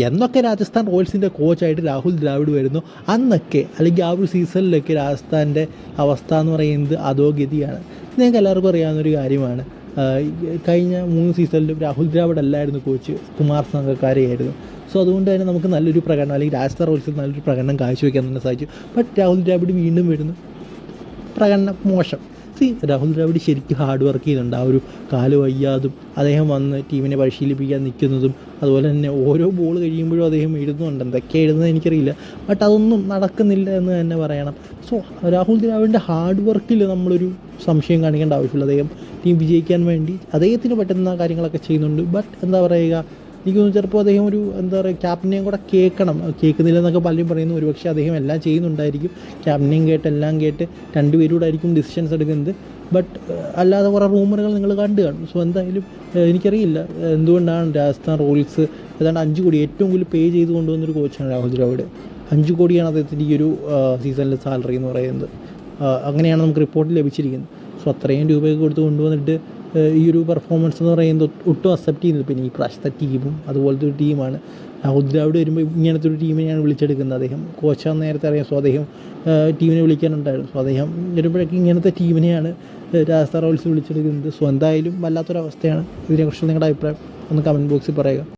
എന്നൊക്കെ രാജസ്ഥാൻ റോയൽസിന്റെ കോച്ചായിട്ട് രാഹുൽ ദ്രാവിഡ് വരുന്നു. അന്നൊക്കെ അല്ലെങ്കിൽ ആ ഒരു സീസണിലൊക്കെ രാജസ്ഥാന്റെ അവസ്ഥ എന്ന് പറയുന്നത് അധോഗതിയാണ്. നിങ്ങൾക്ക് എല്ലാവർക്കും അറിയാവുന്നൊരു കാര്യമാണ്. കഴിഞ്ഞ മൂന്ന് സീസണിലും രാഹുൽ ദ്രാവിഡ് അല്ലായിരുന്നു കോച്ച് കുമാർ സംഘക്കാരെയായിരുന്നു. സോ അതുകൊണ്ട് തന്നെ നമുക്ക് നല്ലൊരു പ്രകടനം അല്ലെങ്കിൽ രാജസ്ഥാൻ റോയൽസിൽ നല്ലൊരു പ്രകടനം കാഴ്ചവെക്കാൻ തന്നെ സാധിച്ചു. ബട്ട് രാഹുൽ ദ്രാവിഡ് വീണ്ടും വരുന്നു. പ്രകടനം മോശം. സി രാഹുൽ ദ്രാവിഡ് ശരിക്കും ഹാർഡ് വർക്ക് ചെയ്യുന്നുണ്ട്. ആ ഒരു കാൽ വയ്യാതും അദ്ദേഹം വന്ന് ടീമിനെ പരിശീലിപ്പിക്കാൻ നിൽക്കുന്നതും അതുപോലെ തന്നെ ഓരോ ബോൾ കഴിയുമ്പോഴും അദ്ദേഹം എഴുതുന്നുണ്ട്. എന്തൊക്കെ എഴുതുന്നത് എനിക്കറിയില്ല. ബട്ട് അതൊന്നും നടക്കുന്നില്ല എന്ന് തന്നെ പറയണം. സോ രാഹുൽ ദ്രാവിഡിന്റെ ഹാർഡ് വർക്കിൽ നമ്മളൊരു സംശയം കാണിക്കേണ്ട ആവശ്യമില്ല. അദ്ദേഹം ടീം വിജയിക്കാൻ വേണ്ടി അദ്ദേഹത്തിന് പറ്റുന്ന കാര്യങ്ങളൊക്കെ ചെയ്യുന്നുണ്ട്. ബട്ട് എന്താ പറയുക? എനിക്ക് തോന്നുന്നു ചിലപ്പോൾ അദ്ദേഹം ഒരു എന്താ പറയുക ക്യാപ്റ്റനെയും കൂടെ കേൾക്കണം. കേൾക്കുന്നില്ല എന്നൊക്കെ പലരും പറയുന്നു. ഒരുപക്ഷെ അദ്ദേഹം എല്ലാം ചെയ്യുന്നുണ്ടായിരിക്കും. ക്യാപ്റ്റനെയും കേട്ട് എല്ലാം കേട്ട് രണ്ടുപേരും ആയിരിക്കും ഡിസിഷൻസ് എടുക്കുന്നത്. ബട്ട് അല്ലാതെ കുറേ റൂമറുകൾ നിങ്ങൾ കണ്ടു കാണും. സോ എന്തായാലും എനിക്കറിയില്ല. എന്തുകൊണ്ടാണ് രാജസ്ഥാൻ റോയൽസ് ഏതാണ്ട് അഞ്ച് കോടി ഏറ്റവും കൂടുതൽ പേ ചെയ്ത് കൊണ്ടുവന്നൊരു കോച്ചാണ് രാഹുൽ ദ്രാവിഡ്. അഞ്ച് കോടിയാണ് അദ്ദേഹത്തിന്റെ ഈ ഒരു സീസണിലെ സാലറി എന്ന് പറയുന്നത്. അങ്ങനെയാണ് നമുക്ക് റിപ്പോർട്ട് ലഭിച്ചിരിക്കുന്നത്. സോ അത്രയും രൂപയൊക്കെ കൊടുത്ത് കൊണ്ടുവന്നിട്ട് ഈ ഒരു പെർഫോമൻസ് എന്ന് പറയുന്നത് ഒട്ട് അക്സെപ്റ്റ് ചെയ്യുന്നത് പിന്നെ ഈ പ്രാവശ്യത്തെ ടീമും അതുപോലത്തെ ഒരു ടീമാണ് രാഹുൽ ദ്രാവിഡ് വരുമ്പോൾ ഇങ്ങനത്തെ ഒരു ടീമിനെയാണ് വിളിച്ചെടുക്കുന്നത്. അദ്ദേഹം കോച്ചാന്ന് നേരത്തെ അറിയാം. സോ അദ്ദേഹം ടീമിനെ വിളിക്കാനുണ്ടായിരുന്നു. സോ അദ്ദേഹം വരുമ്പോഴേക്കും ഇങ്ങനത്തെ ടീമിനെയാണ് രാജസ്ഥാൻ റോയൽസ് വിളിച്ചെടുക്കുന്നത്. സോ എന്തായാലും വല്ലാത്തൊരവസ്ഥയാണ്. ഇതിനെക്കുറിച്ച് നിങ്ങളുടെ അഭിപ്രായം ഒന്ന് കമന്റ് ബോക്സിൽ പറയുക.